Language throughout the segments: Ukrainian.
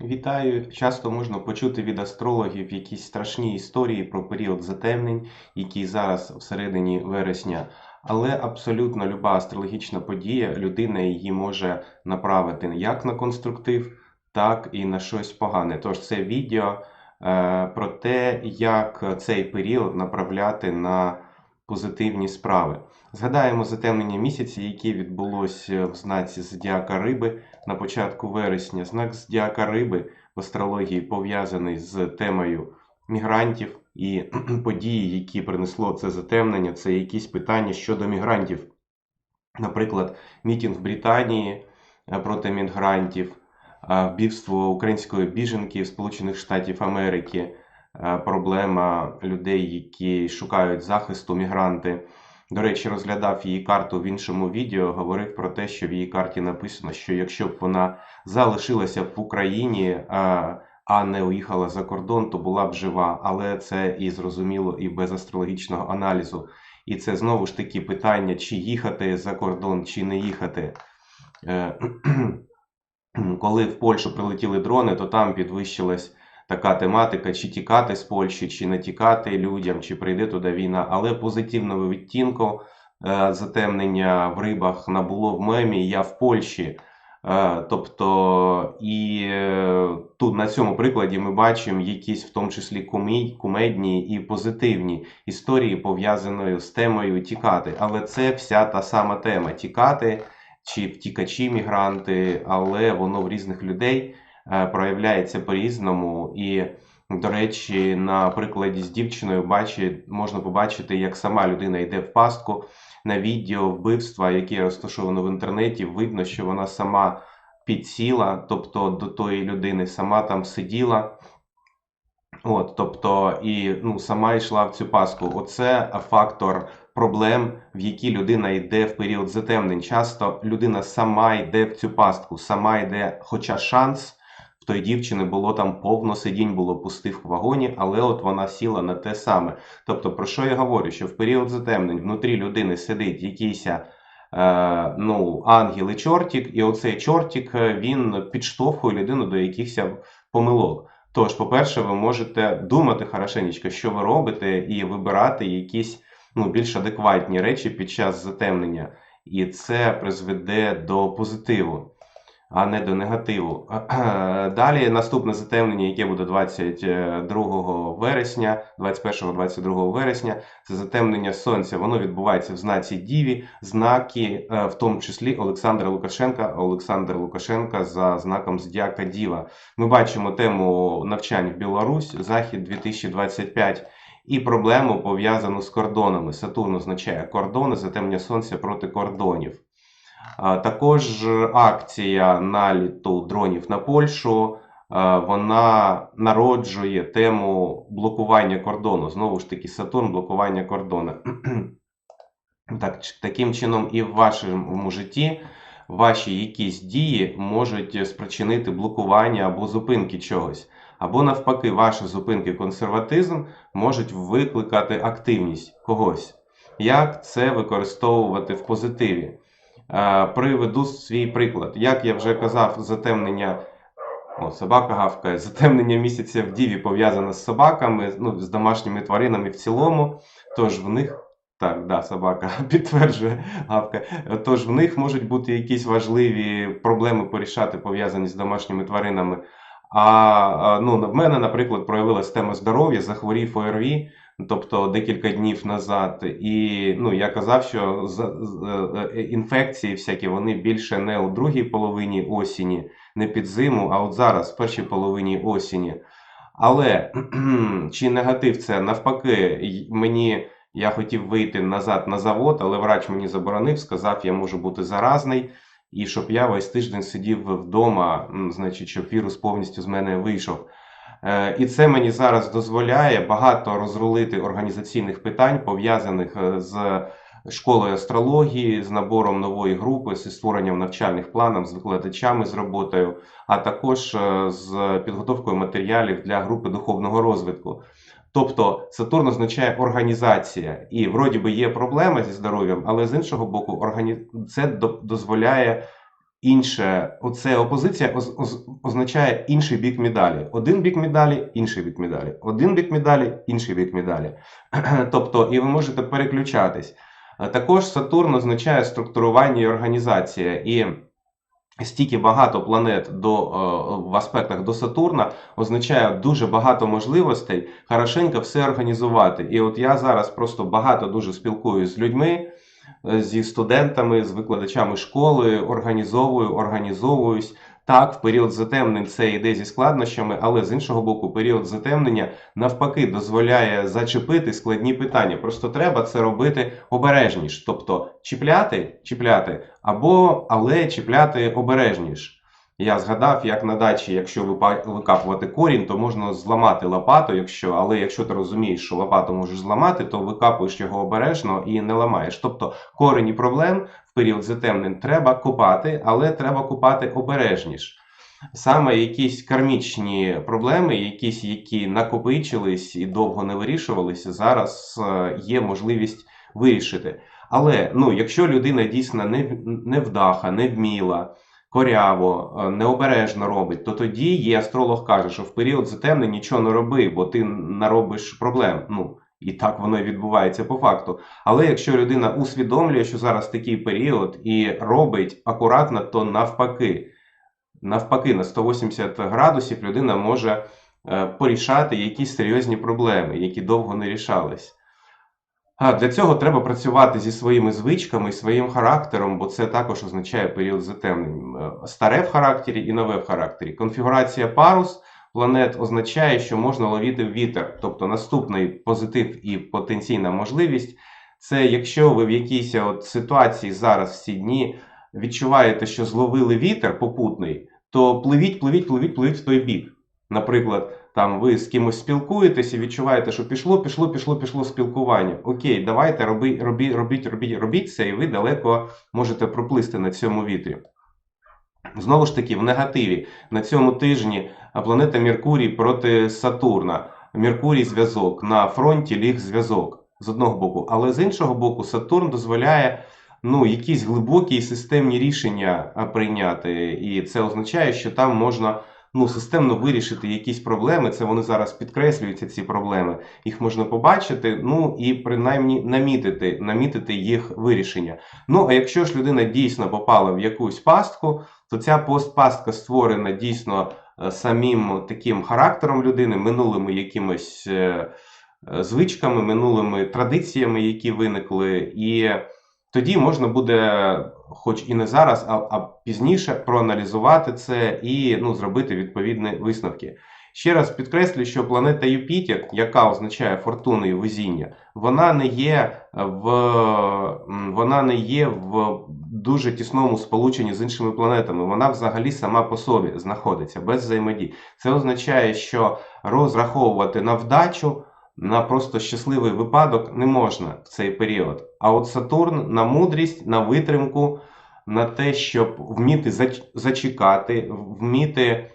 Вітаю! Часто можна почути від астрологів якісь страшні історії про період затемнень, який зараз всередині вересня. Але абсолютно люба астрологічна подія, людина її може направити як на конструктив, так і на щось погане. Тож це відео е, про те, як цей період направляти на позитивні справи. Згадаємо затемнення місяця, яке відбулося в знаці Зодіака Риби на початку вересня. Знак Зодіака Риби в астрології пов'язаний з темою мігрантів і події, які принесло це затемнення, це якісь питання щодо мігрантів. Наприклад, мітінг Британії е, проти мігрантів, е, вбивство української біженки в Сполучених Штатів Америки, е, проблема людей, які шукають захисту мігранти. До речі, розглядав її карту в іншому відео, говорив про те, що в її карті написано, що якщо б вона залишилася в Україні, а, а не уїхала за кордон, то була б жива. Але це і зрозуміло і без астрологічного аналізу. І це знову ж таки питання, чи їхати за кордон, чи не їхати. Е, Коли в Польщу прилетіли дрони, то там підвищилась така тематика, чи тікати з Польщі, чи не тікати людям, чи прийде туди війна. Але позитивного відтінку е, затемнення в рибах набуло в мемі Я в Польщі. Е, Тобто, і е, тут на цьому прикладі ми бачимо якісь, в тому числі кумедні і позитивні історії, пов'язані з темою тікати. Але це вся та сама тема тікати чи втікачі мігранти, але воно в різних людей проявляється по-різному. І, до речі, на прикладі з дівчиною бачить, можна побачити, як сама людина йде в пастку. На відео вбивства, яке розташовано в інтернеті, видно, що вона сама підсіла, тобто до тої людини сама там сиділа. От, тобто, і ну, сама йшла в цю паску. Оце фактор проблем, в які людина йде в період затемнень. Часто людина сама йде в цю пастку, сама йде, хоча шанс той дівчини було там повно сидінь, було пустих в вагоні, але от вона сіла на те саме. Тобто, про що я говорю? Що в період затемнень внутрі людини сидить якийсь е, ну, ангел і чортик, і оцей чортик е, він підштовхує людину до якихось помилок. Тож, по-перше, ви можете думати хорошенечко, що ви робите, і вибирати якісь ну, більш адекватні речі під час затемнення. І це призведе до позитиву, а не до негативу. Далі наступне затемнення, яке буде 22 вересня, 21-22 вересня, це затемнення сонця. Воно відбувається в знаці Діві, знаки, е, в тому числі Олександра Лукашенка, Олександр Лукашенка за знаком Зодіака Діва. Ми бачимо тему навчань в Білорусь, Захід 2025. І проблему пов'язану з кордонами. Сатурн означає кордони, затемнення сонця проти кордонів. Також акція наліту дронів на Польщу. Вона народжує тему блокування кордону. Знову ж таки, Сатурн блокування кордону. Так, таким чином, і в вашому житті ваші якісь дії можуть спричинити блокування або зупинки чогось. Або навпаки, ваші зупинки консерватизм можуть викликати активність когось. Як це використовувати в позитиві? Е, Приведу свій приклад. Як я вже казав, затемнення. О, собака гавкає. Затемнення місяця в Діві пов'язане з собаками, ну, з домашніми тваринами в цілому. Тож в них. Так, да, собака підтверджує гавка. Тож в них можуть бути якісь важливі проблеми порішати, пов'язані з домашніми тваринами. А ну, в мене, наприклад, проявилась тема здоров'я, захворів ОРВІ, тобто декілька днів назад. І ну, я казав, що за- е, інфекції всякі вони більше не у другій половині осені, не під зиму, а от зараз, в першій половині осені. Але чи негатив це навпаки, мені я хотів вийти назад на завод, але врач мені заборонив, сказав, я можу бути заразний. І щоб я весь тиждень сидів вдома, значить, щоб вірус повністю з мене вийшов. Е, І це мені зараз дозволяє багато розрулити організаційних питань, пов'язаних е, з школою астрології, з набором нової групи, зі створенням навчальних планів, з викладачами, з роботою, а також е, з підготовкою матеріалів для групи духовного розвитку. Тобто Сатурн означає організація, і вроді би є проблема зі здоров'ям, але з іншого боку, це до- дозволяє інше. Оце опозиція оз- оз- означає інший бік медалі. Один бік медалі, інший бік медалі. Один бік медалі, інший бік медалі. Тобто, і ви можете переключатись. Е, Також Сатурн означає структурування і організація. І стільки багато планет до, е, в аспектах до Сатурна означає дуже багато можливостей хорошенько все організувати. І от я зараз просто багато дуже спілкуюсь з людьми, зі студентами, з викладачами школи, організовую, організовуюсь. Так, в період затемнень це йде зі складнощами, але з іншого боку, період затемнення навпаки дозволяє зачепити складні питання. Просто треба це робити обережніш. Тобто чіпляти, чіпляти, або але чіпляти обережніш. Я згадав, як на дачі, якщо викапувати корінь, то можна зламати лопату, якщо, але якщо ти розумієш, що лопату можеш зламати, то викапуєш його обережно і не ламаєш. Тобто корені проблем в період затемнень треба копати, але треба копати обережніш. Саме якісь кармічні проблеми, якісь, які накопичились і довго не вирішувалися, зараз е, є можливість вирішити. Але ну, якщо людина дійсно не, невдаха, невміла, коряво, е, необережно робить, то тоді є астролог каже, що в період затемнень нічого не роби, бо ти наробиш проблем. Ну, і так воно і відбувається по факту. Але якщо людина усвідомлює, що зараз такий період і робить акуратно, то навпаки, навпаки, на 180 градусів людина може е, порішати якісь серйозні проблеми, які довго не рішались. А для цього треба працювати зі своїми звичками і своїм характером, бо це також означає період затемнень. Е, Старе в характері і нове в характері. Конфігурація парус планет означає, що можна ловити вітер. Тобто наступний позитив і потенційна можливість це якщо ви в якійсь от ситуації зараз в ці дні відчуваєте, що зловили вітер попутний, то пливіть, пливіть, пливіть, пливіть в той бік. Наприклад, там ви з кимось спілкуєтесь і відчуваєте, що пішло, пішло, пішло, пішло спілкування. Окей, давайте роби, робіть, робіть, робіть, робіть це, і ви далеко можете проплисти на цьому вітрі. Знову ж таки, в негативі на цьому тижні планета Меркурій проти Сатурна. Меркурій зв'язок на фронті ліг зв'язок з одного боку, але з іншого боку, Сатурн дозволяє ну, якісь глибокі і системні рішення прийняти. І це означає, що там можна ну, системно вирішити якісь проблеми. Це вони зараз підкреслюються, ці проблеми. Їх можна побачити, ну і принаймні намітити, намітити їх вирішення. Ну, а якщо ж людина дійсно попала в якусь пастку, то ця постпастка створена дійсно е, самим таким характером людини, минулими якимось е, звичками, минулими традиціями, які виникли, і тоді можна буде, хоч і не зараз, а, а пізніше проаналізувати це і ну, зробити відповідні висновки. Ще раз підкреслю, що планета Юпітер, яка означає фортуни і везіння, вона не є в вона не є в дуже тісному сполученні з іншими планетами. Вона взагалі сама по собі знаходиться без взаємодії. Це означає, що розраховувати на вдачу, на просто щасливий випадок не можна в цей період. А от Сатурн на мудрість, на витримку, на те, щоб вміти зачекати, вміти е,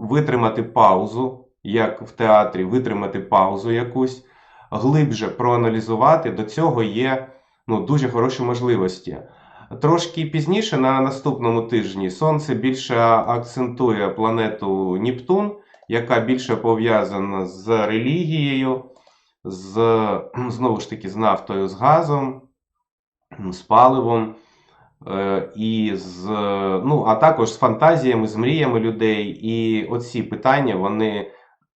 витримати паузу, як в театрі, витримати паузу якусь, глибше проаналізувати, до цього є ну, дуже хороші можливості. Трошки пізніше, на наступному тижні, Сонце більше акцентує планету Нептун, яка більше пов'язана з релігією, з, знову ж таки, з нафтою, з газом, з паливом. е, І з, ну, а також з фантазіями, з мріями людей. І оці питання вони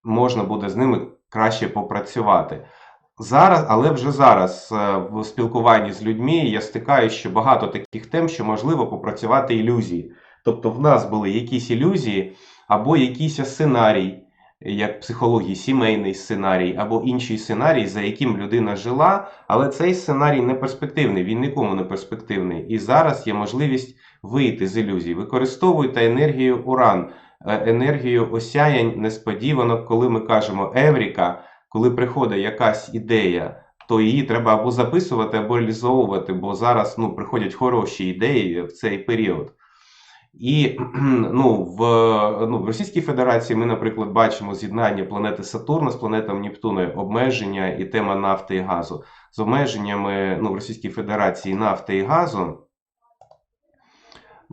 можна буде з ними краще попрацювати. Зараз, але вже зараз е, в спілкуванні з людьми я стикаюся ще багато таких тем, що можливо попрацювати ілюзії. Тобто в нас були якісь ілюзії або якийсь сценарій, як психології, сімейний сценарій, або інший сценарій, за яким людина жила, але цей сценарій не перспективний, він нікому не перспективний. І зараз є можливість вийти з ілюзій. Використовуйте енергію уран, е, енергію осяянь несподівано, коли ми кажемо Евріка, коли приходить якась ідея. То її треба або записувати, або реалізовувати, бо зараз ну, приходять хороші ідеї в цей період. І ну, в, ну, в Російській Федерації ми, наприклад, бачимо з'єднання планети Сатурна з планетами Нептуна, обмеження і тема нафти і газу. З обмеженнями ну, в Російській Федерації нафти і газу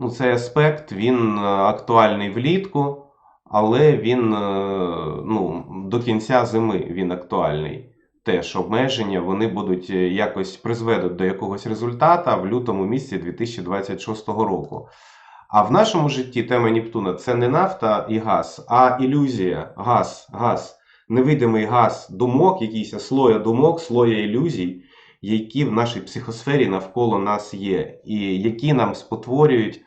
Ну, цей аспект він е, актуальний влітку, але він е, ну, до кінця зими він актуальний. Теж обмеження вони будуть е, якось призведуть до якогось результата в лютому місяці 2026 року. А в нашому житті тема Нептуна це не нафта і газ, а ілюзія, газ, газ, невидимий газ думок, якийсь слоя думок, слоя ілюзій, які в нашій психосфері навколо нас є, і які нам спотворюють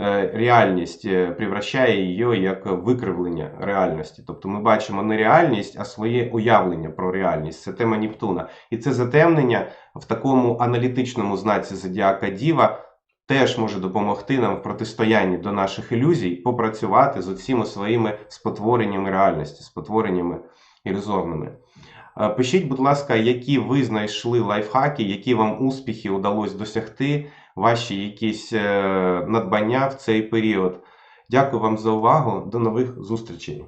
е, реальність, е, превращає її як викривлення реальності. Тобто ми бачимо не реальність, а своє уявлення про реальність. Це тема Нептуна. І це затемнення в такому аналітичному знаці зодіака Діва теж може допомогти нам в протистоянні до наших ілюзій попрацювати з усіма своїми спотвореннями реальності, спотвореннями ілюзорними. Е, Пишіть, будь ласка, які ви знайшли лайфхаки, які вам успіхи вдалося досягти, ваші якісь е, надбання в цей період. Дякую вам за увагу. До нових зустрічей.